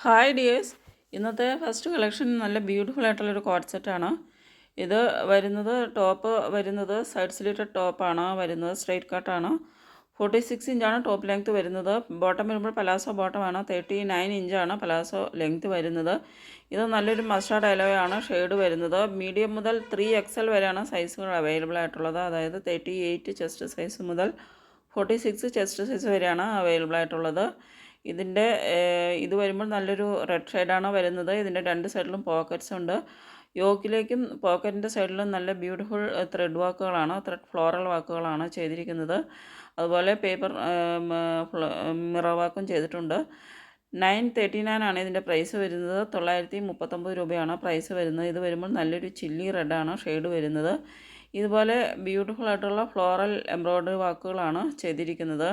Hi dears ഇന്നത്തെ first collection നല്ല beautiful ആയിട്ടുള്ളൊരു കോട്ട് സെറ്റാണ് ഇത് വരുന്നത് ടോപ്പ് വരുന്നത് സൈഡ് സ്ലീറ്റഡ് ടോപ്പാണ് വരുന്നത് സ്ട്രൈറ്റ് കട്ടാണ് ഫോർട്ടി സിക്സ് ഇഞ്ചാണ് ടോപ്പ് ലെങ്ത്ത് വരുന്നത്. ബോട്ടം വരുമ്പോൾ പലാസോ ബോട്ടമാണ് തേർട്ടി നയൻ ഇഞ്ചാണ് പലാസോ ലെങ്ത്ത് വരുന്നത്. ഇത് നല്ലൊരു മസ്റ്റാർഡ് അലോയാണ് ഷെയ്ഡ് വരുന്നത്. മീഡിയം മുതൽ ത്രീ എക്സൽ വരെയാണ് സൈസുകൾ അവൈലബിൾ ആയിട്ടുള്ളത്. അതായത് തേർട്ടി എയ്റ്റ് ചെസ്റ്റ് സൈസ് മുതൽ ഫോർട്ടി സിക്സ് ചെസ്റ്റ് സൈസ് വരെയാണ് അവൈലബിൾ ആയിട്ടുള്ളത്. ഇതിന്റെ ഇത് വരുമ്പോൾ നല്ലൊരു റെഡ് ഷെയ്ഡാണ് വരുന്നത്. ഇതിന്റെ രണ്ട് സൈഡിലും പോക്കറ്റ്സ് ഉണ്ട്. യോക്കിലേക്കും പോക്കറ്റിന്റെ സൈഡിലും നല്ല ബ്യൂട്ടിഫുൾ ത്രെഡ് വർക്കുകളാണ് ത്രെഡ് ഫ്ലോറൽ വർക്കുകളാണ് ചെയ്തിരിക്കുന്നത്. അതുപോലെ പേപ്പർ മിറ വർക്കും ചെയ്തിട്ടുണ്ട്. നയൻ തേർട്ടി നയൻ ആണ് ഇതിന്റെ പ്രൈസ് വരുന്നത്. തൊള്ളായിരത്തി മുപ്പത്തൊമ്പത് രൂപയാണ് പ്രൈസ് വരുന്നത്. ഇത് വരുമ്പോൾ നല്ലൊരു ചില്ലി റെഡാണ് ഷെയ്ഡ് വരുന്നത്. ഇതുപോലെ ബ്യൂട്ടിഫുൾ ആയിട്ടുള്ള ഫ്ലോറൽ എംബ്രോയ്ഡറി വർക്കുകളാണ് ചെയ്തിരിക്കുന്നത്.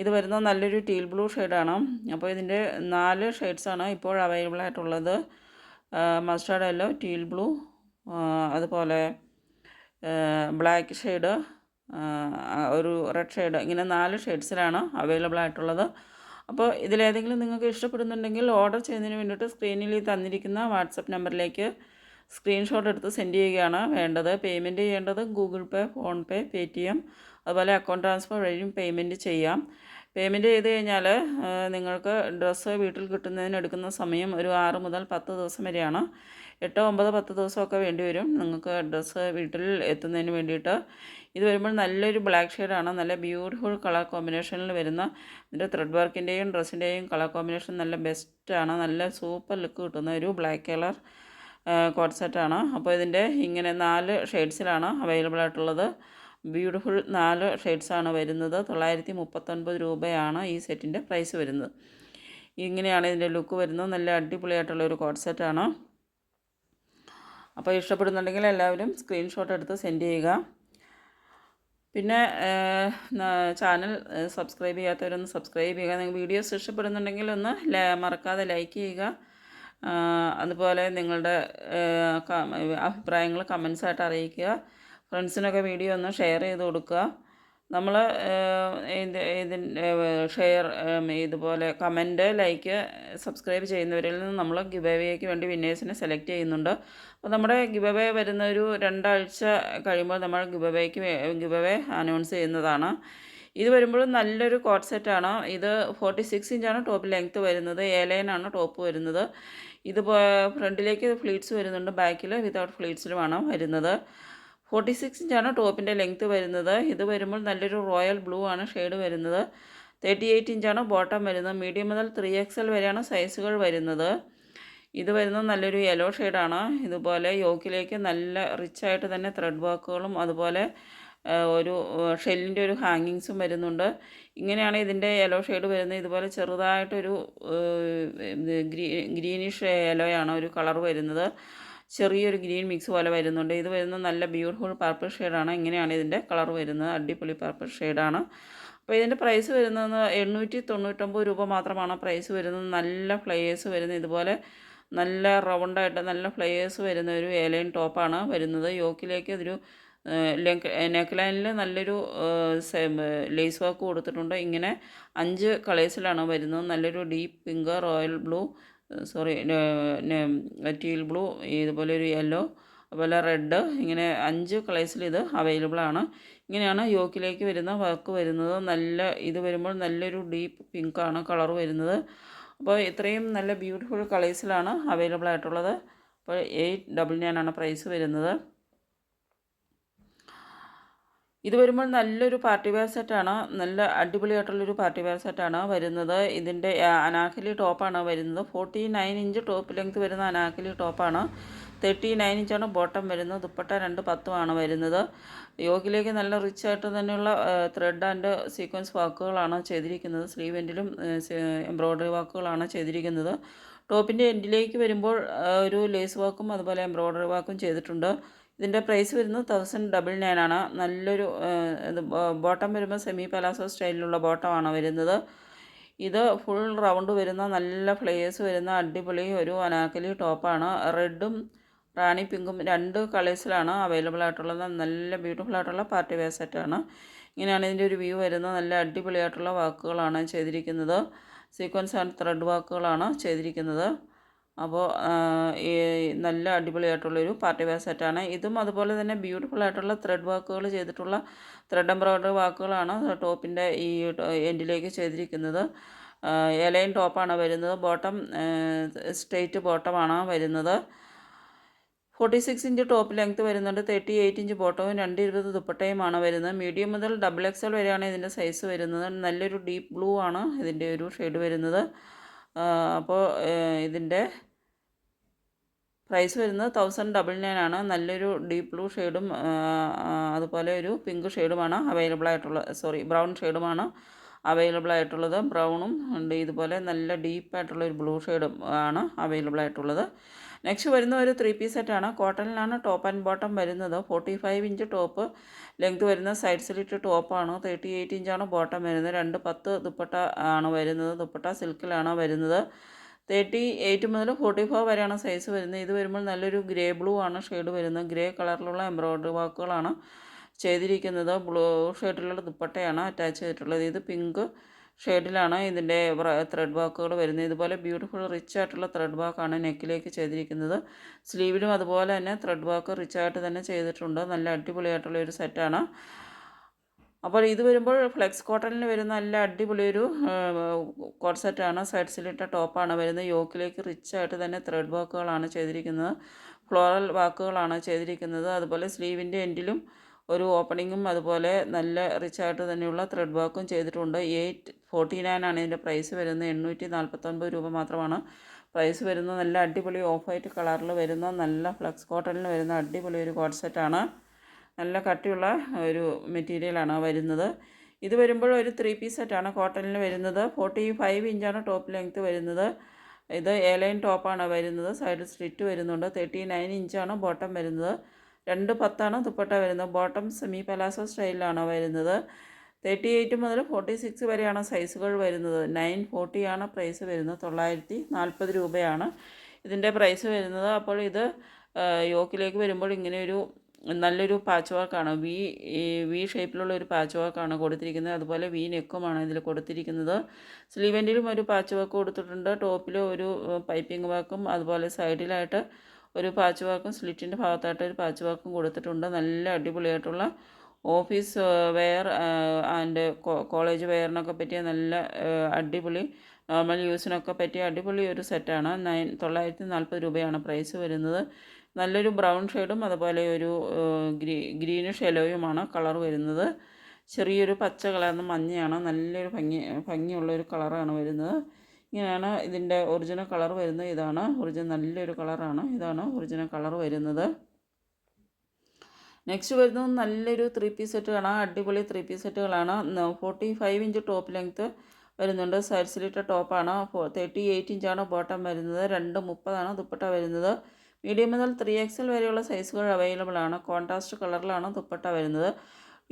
ഇത് വരുന്ന നല്ലൊരു ടീൽ ബ്ലൂ ഷെയ്ഡാണ് അപ്പോൾ ഇതിന്റെ നാല് ഷെയ്ഡ്സാണ് ഇപ്പോൾ അവൈലബിൾ ആയിട്ടുള്ളത്. മസ്റ്റാർഡ് യെല്ലോ ടീൽ ബ്ലൂ അതുപോലെ ബ്ലാക്ക് ഷെയ്ഡ് ഒരു റെഡ് ഷെയ്ഡ് ഇങ്ങനെ നാല് ഷെയ്ഡ്സിലാണ് അവൈലബിൾ ആയിട്ടുള്ളത്. അപ്പോൾ ഇതിലേതെങ്കിലും നിങ്ങൾക്ക് ഇഷ്ടപ്പെടുന്നുണ്ടെങ്കിൽ ഓർഡർ ചെയ്യുന്നതിന് വേണ്ടിയിട്ട് സ്ക്രീനിൽ തന്നിരിക്കുന്ന വാട്സപ്പ് നമ്പറിലേക്ക് സ്ക്രീൻഷോട്ട് എടുത്ത് സെൻഡ് ചെയ്യുകയാണ് വേണ്ടത്. പേയ്മെന്റ് ചെയ്യേണ്ടത് Google Pay PhonePe Paytm അതുപോലെ അക്കൗണ്ട് ട്രാൻസ്ഫർ വഴിയും പേയ്മെന്റ് ചെയ്യാം. പേയ്മെന്റ് ചെയ്ത് കഴിഞ്ഞാൽ നിങ്ങൾക്ക് ഡ്രസ്സ് വീട്ടിൽ കിട്ടുന്നതിന് എടുക്കുന്ന സമയം ഒരു ആറ് മുതൽ പത്ത് ദിവസം വരെയാണ്. എട്ടോ ഒമ്പത് പത്ത് ദിവസമൊക്കെ വേണ്ടി വരും. നിങ്ങൾക്ക് ഡ്രസ്സ് വീട്ടിൽ എത്തുന്നതിന് വേണ്ടിയിട്ട്. ഇത് വരുമ്പോൾ നല്ലൊരു ബ്ലാക്ക് ഷെയ്ഡാണ് നല്ല ബ്യൂട്ടിഫുൾ കളർ കോമ്പിനേഷനിൽ വരുന്ന ഇതിന്റെ ത്രെഡ് വർക്കിന്റെയും ഡ്രസ്സിന്റെയും കളർ കോമ്പിനേഷൻ നല്ല ബെസ്റ്റാണ് നല്ല സൂപ്പർ ലുക്ക് കിട്ടുന്ന ഒരു ബ്ലാക്ക് കളർ കോട്ട് സെറ്റാണ് അപ്പോൾ ഇതിന്റെ ഇങ്ങനെ നാല് ഷെയ്ഡ്സിലാണ് അവൈലബിൾ ആയിട്ടുള്ളത്. ബ്യൂട്ടിഫുൾ നാല് ഷെയ്ഡ്സാണ് വരുന്നത്. തൊള്ളായിരത്തി മുപ്പത്തൊൻപത് രൂപയാണ് ഈ സെറ്റിന്റെ പ്രൈസ് വരുന്നത്. ഇങ്ങനെയാണ് ഇതിന്റെ ലുക്ക് വരുന്നത്. നല്ല അടിപൊളിയായിട്ടുള്ള ഒരു കോഡ് സെറ്റാണ്. അപ്പോൾ ഇഷ്ടപ്പെടുന്നുണ്ടെങ്കിൽ എല്ലാവരും സ്ക്രീൻഷോട്ട് എടുത്ത് സെൻഡ് ചെയ്യുക. പിന്നെ ചാനൽ സബ്സ്ക്രൈബ് ചെയ്യാത്തവരൊന്ന് സബ്സ്ക്രൈബ് ചെയ്യുക. നിങ്ങൾ വീഡിയോസ് ഇഷ്ടപ്പെടുന്നുണ്ടെങ്കിൽ ഒന്ന് മറക്കാതെ ലൈക്ക് ചെയ്യുക. അതുപോലെ നിങ്ങളുടെ അഭിപ്രായങ്ങൾ കമൻസായിട്ട് അറിയിക്കുക. ഫ്രണ്ട്സിനൊക്കെ വീഡിയോ ഒന്ന് ഷെയർ ചെയ്ത് കൊടുക്കുക. നമ്മൾ ഇത് ഇതിന്റെ ഷെയർ ഇതുപോലെ കമന്റ് ലൈക്ക് സബ്സ്ക്രൈബ് ചെയ്യുന്നവരിൽ നിന്ന് നമ്മൾ ഗിവ് അവേക്ക് വേണ്ടി വിന്നേഴ്സിനെ സെലക്ട് ചെയ്യുന്നുണ്ട്. അപ്പോൾ നമ്മുടെ ഗിവ് അവേ വരുന്ന ഒരു രണ്ടാഴ്ച കഴിയുമ്പോൾ നമ്മൾ ഗിവ് അവേക്ക് അവേ അനൗൺസ് ചെയ്യുന്നതാണ്. ഇത് വരുമ്പോഴും നല്ലൊരു കോട്ട് ഇത് ഫോർട്ടി സിക്സ് ഇഞ്ചാണ് ടോപ്പ് ലെങ്ത്ത് വരുന്നത്. എ ലൈനാണ് ടോപ്പ് വരുന്നത്. ഇത് ഫ്രണ്ടിലേക്ക് ഫ്ലീറ്റ്സ് വരുന്നുണ്ട്. ബാക്കിൽ വിതൗട്ട് ഫ്ലീറ്റ്സിലുമാണ് വരുന്നത്. ഫോർട്ടി സിക്സ് ഇഞ്ചാണ് ടോപ്പിന്റെ ലെങ്ത്ത് വരുന്നത്. ഇത് വരുമ്പോൾ നല്ലൊരു റോയൽ ബ്ലൂ ആണ് ഷെയ്ഡ് വരുന്നത്. തേർട്ടി എയ്റ്റ് ഇഞ്ചാണ് ബോട്ടം വരുന്നത്. മീഡിയം മുതൽ ത്രീ എൽ വരെയാണ് സൈസുകൾ വരുന്നത്. ഇത് വരുന്നത് നല്ലൊരു യെല്ലോ ഷെയ്ഡാണ്. ഇതുപോലെ യോക്കിലേക്ക് നല്ല റിച്ചായിട്ട് തന്നെ ത്രെഡ് വർക്കുകളും അതുപോലെ ഒരു ഷെല്ലിന്റെ ഒരു ഹാങ്ങിങ്സും വരുന്നുണ്ട്. ഇങ്ങനെയാണ് ഇതിന്റെ യെല്ലോ ഷെയ്ഡ് വരുന്നത്. ഇതുപോലെ ചെറുതായിട്ടൊരു ഗ്രീ ഗ്രീനിഷ് യെലോയാണ് ഒരു കളർ വരുന്നത്. ചെറിയൊരു ഗ്രീൻ മിക്സ് പോലെ വരുന്നുണ്ട്. ഇത് വരുന്ന നല്ല ബ്യൂട്ടിഫുൾ പർപ്പിൾ ഷെയ്ഡാണ്. ഇങ്ങനെയാണ് ഇതിന്റെ കളർ വരുന്നത്. അടിപൊളി പർപ്പിൾ ഷെയ്ഡാണ്. അപ്പോൾ ഇതിന്റെ പ്രൈസ് വരുന്നത് എണ്ണൂറ്റി തൊണ്ണൂറ്റൊമ്പത് രൂപ മാത്രമാണ് പ്രൈസ് വരുന്നത്. നല്ല ഫ്ലയേഴ്സ് വരുന്ന ഇതുപോലെ നല്ല റൗണ്ടായിട്ട് നല്ല ഫ്ലയേഴ്സ് വരുന്ന ഒരു ഏലൈൻ ടോപ്പാണ് വരുന്നത്. യോക്കിലേക്ക് ഇതൊരു നെക്ക് ലൈനിൽ നല്ലൊരു ലേസ് വർക്ക് കൊടുത്തിട്ടുണ്ട്. ഇങ്ങനെ അഞ്ച് കളേഴ്സിലാണ് വരുന്നത്. നല്ലൊരു deep pink royal blue sorry teal blue ഇതുപോലെ ഒരു യെല്ലോ അതുപോലെ റെഡ് ഇങ്ങനെ അഞ്ച് കളേഴ്സിൽ ഇത് അവൈലബിൾ ആണ്. ഇങ്ങനെയാണ് യോക്കിലേക്ക് വരുന്ന വർക്ക് വരുന്നത്. നല്ല ഇത് വരുമ്പോൾ നല്ലൊരു ഡീപ്പ് പിങ്ക് ആണ് കളർ വരുന്നത്. അപ്പോൾ ഇത്രയും നല്ല ബ്യൂട്ടിഫുൾ കളേഴ്സിലാണ് അവൈലബിൾ ആയിട്ടുള്ളത്. അപ്പോൾ എയ്റ്റ് ഡബിൾ നയൻ ആണ് പ്രൈസ് വരുന്നത്. ഇത് വരുമ്പോൾ നല്ലൊരു പാർട്ടി വെയർ സെറ്റാണ് നല്ല അടിപൊളിയായിട്ടുള്ളൊരു പാർട്ടി വെയർ സെറ്റാണ് വരുന്നത്. ഇതിന്റെ അനാക്കലി ടോപ്പാണ് വരുന്നത്. Forty nine inch top length വരുന്ന അനാക്കലി ടോപ്പാണ് തേർട്ടി നയൻ ഇഞ്ചാണ് ബോട്ടം വരുന്നത്. ദുപ്പട്ട രണ്ട് പത്തുമാണ് വരുന്നത്. യോഗിലേക്ക് നല്ല റിച്ച് ആയിട്ട് തന്നെയുള്ള ത്രെഡ് ആൻഡ് സീക്വൻസ് വർക്കുകളാണ് ചെയ്തിരിക്കുന്നത്. സ്ലീവ് എൻഡിലും എംബ്രോയ്ഡറി വർക്കുകളാണ് ചെയ്തിരിക്കുന്നത്. ടോപ്പിന്റെ എൻഡിലേക്ക് വരുമ്പോൾ ഒരു ലേസ് വർക്കും അതുപോലെ എംബ്രോയ്ഡറി വർക്കും ചെയ്തിട്ടുണ്ട്. ഇതിന്റെ പ്രൈസ് വരുന്നത് തൗസൻഡ് ഡബിൾ നയൻ ആണ്. നല്ലൊരു ഇത് ബോട്ടം വരുമ്പോൾ സെമി പലാസോ സ്റ്റൈലിലുള്ള ബോട്ടമാണ് വരുന്നത്. ഇത് ഫുൾ റൗണ്ട് വരുന്ന നല്ല ഫ്ലേയേഴ്സ് വരുന്ന അടിപൊളി ഒരു അനാക്കലി ടോപ്പാണ് റെഡും റാണി പിങ്കും രണ്ട് കളേഴ്സിലാണ് അവൈലബിൾ ആയിട്ടുള്ളത്. നല്ല ബ്യൂട്ടിഫുൾ ആയിട്ടുള്ള പാർട്ടി വെയർ സെറ്റാണ് ഇങ്ങനെയാണ് ഇതിന്റെ ഒരു വ്യൂ വരുന്നത്. നല്ല അടിപൊളിയായിട്ടുള്ള വാക്കുകളാണ് ചെയ്തിരിക്കുന്നത്. സീക്വൻസ് ആൻഡ് ത്രെഡ് വർക്കുകളാണ് ചെയ്തിരിക്കുന്നത്. അപ്പോൾ നല്ല അടിപൊളിയായിട്ടുള്ളൊരു പാർട്ടി വെയർ സെറ്റാണ്. ഇതും അതുപോലെ തന്നെ ബ്യൂട്ടിഫുൾ ആയിട്ടുള്ള ത്രെഡ് വർക്കുകൾ ചെയ്തിട്ടുള്ള ത്രെഡ് എംബ്രോയ്ഡറി വർക്കുകളാണ് ടോപ്പിന്റെ ഈ എൻഡിലേക്ക് ചെയ്തിരിക്കുന്നത്. എലൈൻ ടോപ്പാണ് വരുന്നത്. ബോട്ടം സ്ട്രെയിറ്റ് ബോട്ടമാണ് വരുന്നത്. Forty six inch top length വരുന്നുണ്ട്. തേർട്ടി എയ്റ്റ് ഇഞ്ച് ബോട്ടവും രണ്ട് ഇരുപത് ദുപ്പട്ടയുമാണ് വരുന്നത്. മീഡിയം മുതൽ ഡബിൾ എക്സൽ വരെയാണ് ഇതിന്റെ സൈസ് വരുന്നത്. നല്ലൊരു ഡീപ്പ് ബ്ലൂ ആണ് ഇതിന്റെ ഒരു ഷെയ്ഡ് വരുന്നത്. അപ്പോൾ ഇതിന്റെ പ്രൈസ് വരുന്നത് തൗസൻഡ് ഡബിൾ നയൻ ആണ്. നല്ലൊരു ഡീപ്പ് ബ്ലൂ ഷെയ്ഡും അതുപോലെ ഒരു പിങ്ക് ഷെയ്ഡുമാണ് അവൈലബിൾ ആയിട്ടുള്ള സോറി ബ്രൗൺ ഷെയ്ഡുമാണ് അവൈലബിൾ ആയിട്ടുള്ളത്. ബ്രൗണും ഉണ്ട്. ഇതുപോലെ നല്ല ഡീപ്പായിട്ടുള്ള ഒരു ബ്ലൂ ഷെയ്ഡും ആണ് അവൈലബിൾ ആയിട്ടുള്ളത്. നെക്സ്റ്റ് വരുന്ന ഒരു ത്രീ പീസ് സെറ്റാണ് കോട്ടണിലാണ് ടോപ്പ് ആൻഡ് ബോട്ടം വരുന്നത്. Forty five inch top length വരുന്ന സൈഡ് സ്ലിറ്റ് ടോപ്പാണ് തേർട്ടി എയ്റ്റ് ഇഞ്ചാണ് ബോട്ടം വരുന്നത്. രണ്ട് പത്ത് ദുപ്പട്ട ആണ് വരുന്നത്. ദുപ്പട്ട സിൽക്കിലാണ് വരുന്നത്. തേർട്ടി എയ്റ്റ് മുതൽ ഫോർട്ടി ഫോർ വരെയാണ് സൈസ് വരുന്നത്. ഇത് വരുമ്പോൾ നല്ലൊരു ഗ്രേ ബ്ലൂ ആണ് ഷെയ്ഡ് വരുന്നത്. ഗ്രേ കളറിലുള്ള എംബ്രോയ്ഡറി വർക്കുകളാണ് ചെയ്തിരിക്കുന്നത്. ബ്ലൂ ഷെയ്ഡിലുള്ള ദുപ്പട്ടയാണ് അറ്റാച്ച് ചെയ്തിട്ടുള്ളത്. ഇത് പിങ്ക് ഷെയ്ഡിലാണ് ഇതിന്റെ ത്രെഡ് വർക്കുകൾ വരുന്നത്. ഇതുപോലെ ബ്യൂട്ടിഫുൾ റിച്ച് ആയിട്ടുള്ള ത്രെഡ് വർക്കാണ് നെക്കിലേക്ക് ചെയ്തിരിക്കുന്നത്. സ്ലീവിലും അതുപോലെ തന്നെ ത്രെഡ് വർക്ക് റിച്ച് ആയിട്ട് തന്നെ ചെയ്തിട്ടുണ്ട്. നല്ല അടിപൊളിയായിട്ടുള്ള ഒരു സെറ്റാണ്. അപ്പോൾ ഇത് വരുമ്പോൾ ഫ്ലെക്സ് കോട്ടണിൽ വരുന്ന നല്ല അടിപൊളി ഒരു കോട്ട് സെറ്റാണ് സൈഡ്സിലിട്ട ടോപ്പാണ് വരുന്നത്. യോക്കിലേക്ക് റിച്ച് ആയിട്ട് തന്നെ ത്രെഡ് വർക്കുകളാണ് ചെയ്തിരിക്കുന്നത്. ഫ്ലോറൽ വാക്കുകളാണ് ചെയ്തിരിക്കുന്നത്. അതുപോലെ സ്ലീവിന്റെ എൻഡിലും ഒരു ഓപ്പണിങ്ങും അതുപോലെ നല്ല റിച്ച് ആയിട്ട് തന്നെയുള്ള ത്രെഡ് വർക്കും ചെയ്തിട്ടുണ്ട്. എയ്റ്റ് ഫോർട്ടി നയൻ ആണ് ഇതിന്റെ പ്രൈസ് വരുന്നത്. എണ്ണൂറ്റി നാൽപ്പത്തൊൻപത് രൂപ മാത്രമാണ് പ്രൈസ് വരുന്നത്. നല്ല അടിപൊളി ഓഫ് വൈറ്റ് കളറിൽ വരുന്ന നല്ല ഫ്ലക്സ് കോട്ടണിൽ വരുന്ന അടിപൊളി ഒരു കോഡ് സെറ്റാണ് നല്ല കട്ടിയുള്ള ഒരു മെറ്റീരിയലാണ് വരുന്നത്. ഇത് വരുമ്പോൾ ഒരു ത്രീ പീസ് സെറ്റാണ് കോട്ടണിൽ വരുന്നത്. ഫോർട്ടി ഫൈവ് ഇഞ്ചാണ് ടോപ്പ് ലെങ്ത്ത് വരുന്നത്. ഇത് എ ലൈൻ ടോപ്പാണ് വരുന്നത്. സൈഡിൽ സ്ലിറ്റ് വരുന്നുണ്ട്. തേർട്ടി നയൻ ഇഞ്ചാണ് ബോട്ടം വരുന്നത്. രണ്ട് പത്താണ് ദുപ്പട്ട വരുന്നത്. ബോട്ടം സെമി പലാസോ സ്റ്റൈലിലാണ് വരുന്നത്. തേർട്ടി എയ്റ്റ് മുതൽ ഫോർട്ടി സിക്സ് വരെയാണ് സൈസുകൾ വരുന്നത്. നയൻ ഫോർട്ടിയാണ് പ്രൈസ് വരുന്നത്. തൊള്ളായിരത്തി നാൽപ്പത് രൂപയാണ് ഇതിന്റെ പ്രൈസ് വരുന്നത്. അപ്പോൾ ഇത് യോക്കിലേക്ക് വരുമ്പോൾ ഇങ്ങനെയൊരു നല്ലൊരു പാച്ച് വർക്കാണ് വി വി ഷേപ്പിലുള്ള ഒരു പാച്ച് വർക്കാണ് കൊടുത്തിരിക്കുന്നത്. അതുപോലെ വി നെക്കുമാണ് ഇതിൽ കൊടുത്തിരിക്കുന്നത്. സ്ലീവെന്റിലും ഒരു പാച്ച് വർക്ക് കൊടുത്തിട്ടുണ്ട്. ടോപ്പിൽ ഒരു പൈപ്പിംഗ് വർക്കും അതുപോലെ സൈഡിലായിട്ട് ഒരു പാച്ച് വർക്കും സ്ലിറ്റിന്റെ ഭാഗത്തായിട്ട് ഒരു പാച്ച് വർക്കും കൊടുത്തിട്ടുണ്ട്. നല്ല അടിപൊളിയായിട്ടുള്ള ഓഫീസ് വെയർ ആൻഡ് കോളേജ് വെയറിനൊക്കെ പറ്റിയ നല്ല അടിപൊളി നോർമൽ യൂസിനൊക്കെ പറ്റിയ അടിപൊളി ഒരു സെറ്റാണ്. നയൻ തൊള്ളായിരത്തി നാൽപ്പത് രൂപയാണ് പ്രൈസ് വരുന്നത്. നല്ലൊരു ബ്രൗൺ ഷെയ്ഡും അതുപോലെ ഒരു ഗ്രീ ഗ്രീനിഷ് യെലോയുമാണ് കളർ വരുന്നത്. ചെറിയൊരു പച്ച കളർന്ന് മഞ്ഞയാണ്. നല്ലൊരു ഭംഗി ഭംഗിയുള്ളൊരു കളറാണ് വരുന്നത്. ഇങ്ങനെയാണ് ഇതിന്റെ ഒറിജിനൽ കളർ വരുന്നത്. ഇതാണ് ഒറിജിനൽ നല്ലൊരു കളറാണ്. ഇതാണ് ഒറിജിനൽ കളർ വരുന്നത്. നെക്സ്റ്റ് വരുന്നത് നല്ലൊരു ത്രീ പീസ് സെറ്റുകളാണ്. അടിപൊളി three piece സെറ്റുകളാണ്. Forty five inch top length വരുന്നുണ്ട്. സൈഡ് സ്ലിറ്റ ടോപ്പാണ് തേർട്ടി എയ്റ്റ് ഇഞ്ചാണ് ബോട്ടം വരുന്നത്. രണ്ട് മുപ്പതാണ് ദുപ്പട്ട വരുന്നത്. മീഡിയം മുതൽ ത്രീ എക്സൽ വരെയുള്ള സൈസുകൾ അവൈലബിൾ ആണ്. കോൺട്രാസ്റ്റ് കളറിലാണ് ദുപ്പട്ട വരുന്നത്.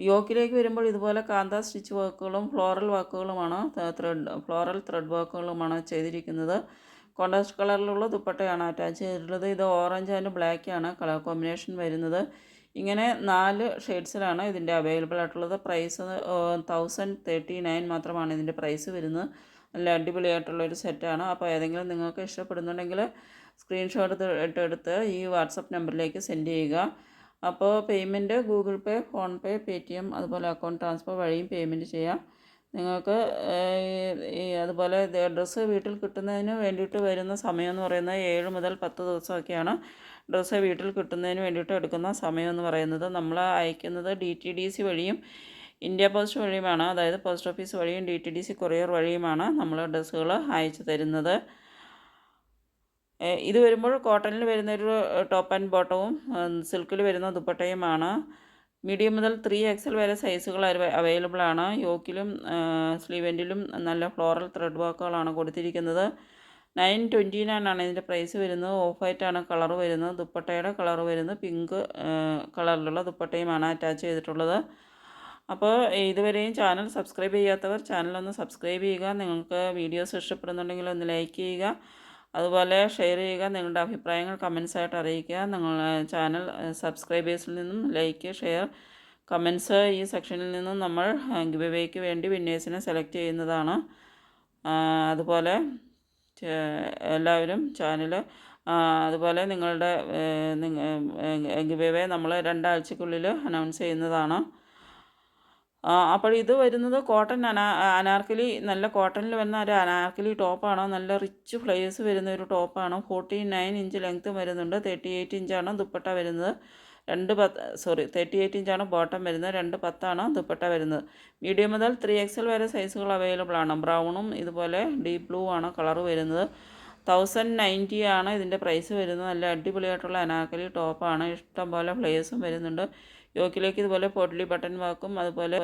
യോക്കിലേക്ക് വരുമ്പോൾ ഇതുപോലെ കാന്ത സ്റ്റിച്ച് വർക്കുകളും ഫ്ലോറൽ വർക്കുകളുമാണ് ത്രെഡ് ഫ്ലോറൽ ത്രെഡ് വർക്കുകളുമാണ് ചെയ്തിരിക്കുന്നത്. കോൺട്രാസ്റ്റ് കളറിലുള്ള ദുപ്പട്ടയാണ് അറ്റാച്ച് ചെയ്തിട്ടുള്ളത്. ഇത് ഓറഞ്ച് ആൻഡ് ബ്ലാക്ക് ആണ് കളർ കോമ്പിനേഷൻ വരുന്നത്. ഇങ്ങനെ നാല് ഷെയ്ഡ്സിലാണ് ഇതിന്റെ അവൈലബിൾ ആയിട്ടുള്ളത്. പ്രൈസ് തൗസൻഡ് തേർട്ടി നയൻ മാത്രമാണ് ഇതിന്റെ പ്രൈസ് വരുന്നത്. നല്ല അടിപൊളിയായിട്ടുള്ള ഒരു സെറ്റാണ് അപ്പോൾ ഏതെങ്കിലും നിങ്ങൾക്ക് ഇഷ്ടപ്പെടുന്നുണ്ടെങ്കിൽ സ്ക്രീൻഷോട്ട് എടുത്ത് ഈ വാട്സപ്പ് നമ്പറിലേക്ക് സെൻഡ് ചെയ്യുക. അപ്പോൾ payment Google Pay PhonePe Paytm അതുപോലെ അക്കൗണ്ട് ട്രാൻസ്ഫർ വഴിയും പേയ്മെന്റ് ചെയ്യാം. നിങ്ങൾക്ക് ഈ അതുപോലെ ഡ്രസ്സ് വീട്ടിൽ കിട്ടുന്നതിന് വേണ്ടിയിട്ട് വരുന്ന സമയം എന്ന് പറയുന്നത് ഏഴ് മുതൽ പത്ത് ദിവസമൊക്കെയാണ്. ഡ്രസ്സ് വീട്ടിൽ കിട്ടുന്നതിന് വേണ്ടിയിട്ട് എടുക്കുന്ന സമയം എന്ന് പറയുന്നത് നമ്മൾ അയക്കുന്നത് ഡി ടി ഡി സി വഴിയും ഇന്ത്യ പോസ്റ്റ് വഴിയുമാണ്. അതായത് പോസ്റ്റ് ഓഫീസ് വഴിയും D T D C courier വഴിയുമാണ് നമ്മൾ ഡ്രസ്സുകൾ അയച്ചു തരുന്നത്. ഇത് വരുമ്പോൾ കോട്ടണിൽ വരുന്നൊരു ടോപ്പ് ആൻഡ് ബോട്ടവും സിൽക്കിൽ വരുന്ന ദുപ്പട്ടയുമാണ്. മീഡിയം മുതൽ ത്രീ എക്സൽ വരെ സൈസുകൾ അവൈലബിൾ ആണ്. യോക്കിലും സ്ലീവെന്റിലും നല്ല ഫ്ലോറൽ ത്രെഡ് വർക്കുകളാണ് കൊടുത്തിരിക്കുന്നത്. നയൻ ട്വന്റി നയൻ ആണ് ഇതിന്റെ പ്രൈസ് വരുന്നത്. ഓഫ് വൈറ്റാണ് കളർ വരുന്നത്. ദുപ്പട്ടയുടെ കളർ വരുന്നത്. പിങ്ക് കളറിലുള്ള ദുപ്പട്ടയുമാണ് അറ്റാച്ച് ചെയ്തിട്ടുള്ളത്. അപ്പോൾ ഇതുവരെയും ചാനൽ സബ്സ്ക്രൈബ് ചെയ്യാത്തവർ ചാനലൊന്ന് സബ്സ്ക്രൈബ് ചെയ്യുക. നിങ്ങൾക്ക് വീഡിയോസ് ഇഷ്ടപ്പെടുന്നുണ്ടെങ്കിൽ ഒന്ന് ലൈക്ക് ചെയ്യുക. അതുപോലെ ഷെയർ ചെയ്യുക നിങ്ങളുടെ അഭിപ്രായങ്ങൾ കമൻസ് ആയിട്ട് അറിയിക്കുക. നിങ്ങൾ ചാനൽ സബ്സ്ക്രൈബേഴ്സിൽ നിന്നും ലൈക്ക് ഷെയർ കമൻസ് ഈ സെക്ഷനിൽ നിന്നും നമ്മൾ ഗിവ് വേണ്ടി വിന്നേഴ്സിനെ സെലക്ട് ചെയ്യുന്നതാണ്. അതുപോലെ എല്ലാവരും ചാനൽ അതുപോലെ നിങ്ങളുടെ ഗിവേവേ നമ്മൾ രണ്ടാഴ്ചക്കുള്ളിൽ അനൗൺസ് ചെയ്യുന്നതാണ്. അപ്പോൾ ഇത് വരുന്നത് കോട്ടൺ അനാ അനാർക്കലി നല്ല കോട്ടണിൽ വരുന്ന ഒരു അനാർക്കലി ടോപ്പാണ്. നല്ല റിച്ച് ഫ്ലേഴ്സ് വരുന്ന ഒരു ടോപ്പാണ്. ഫോർട്ടി നയൻ ഇഞ്ച് ലെങ്ത്ത് വരുന്നുണ്ട്. തേർട്ടി എയ്റ്റ് ഇഞ്ചാണ് ദുപ്പട്ട വരുന്നത്. രണ്ട് പത്ത് സോറി തേർട്ടി എയ്റ്റ് ഇഞ്ചാണ് ബോട്ടം വരുന്നത്. രണ്ട് പത്താണ് ദുപ്പട്ട വരുന്നത്. മീഡിയം മുതൽ ത്രീ എക്സൽ വരെ സൈസുകൾ അവൈലബിൾ ആണ്. ബ്രൗണും ഇതുപോലെ ഡീപ് ബ്ലൂ ആണ് കളർ വരുന്നത്. തൗസൻഡ് നയന്റി ആണ് ഇതിന്റെ പ്രൈസ് വരുന്നത്. നല്ല അടിപൊളിയായിട്ടുള്ള അനാർക്കലി ടോപ്പാണ്. ഇഷ്ടംപോലെ ഫ്ലേഴ്സും വരുന്നുണ്ട്. യോക്കിലേക്ക് ഇതുപോലെ പൊഡ്ലി ബട്ടൺ വാക്കും അതുപോലെ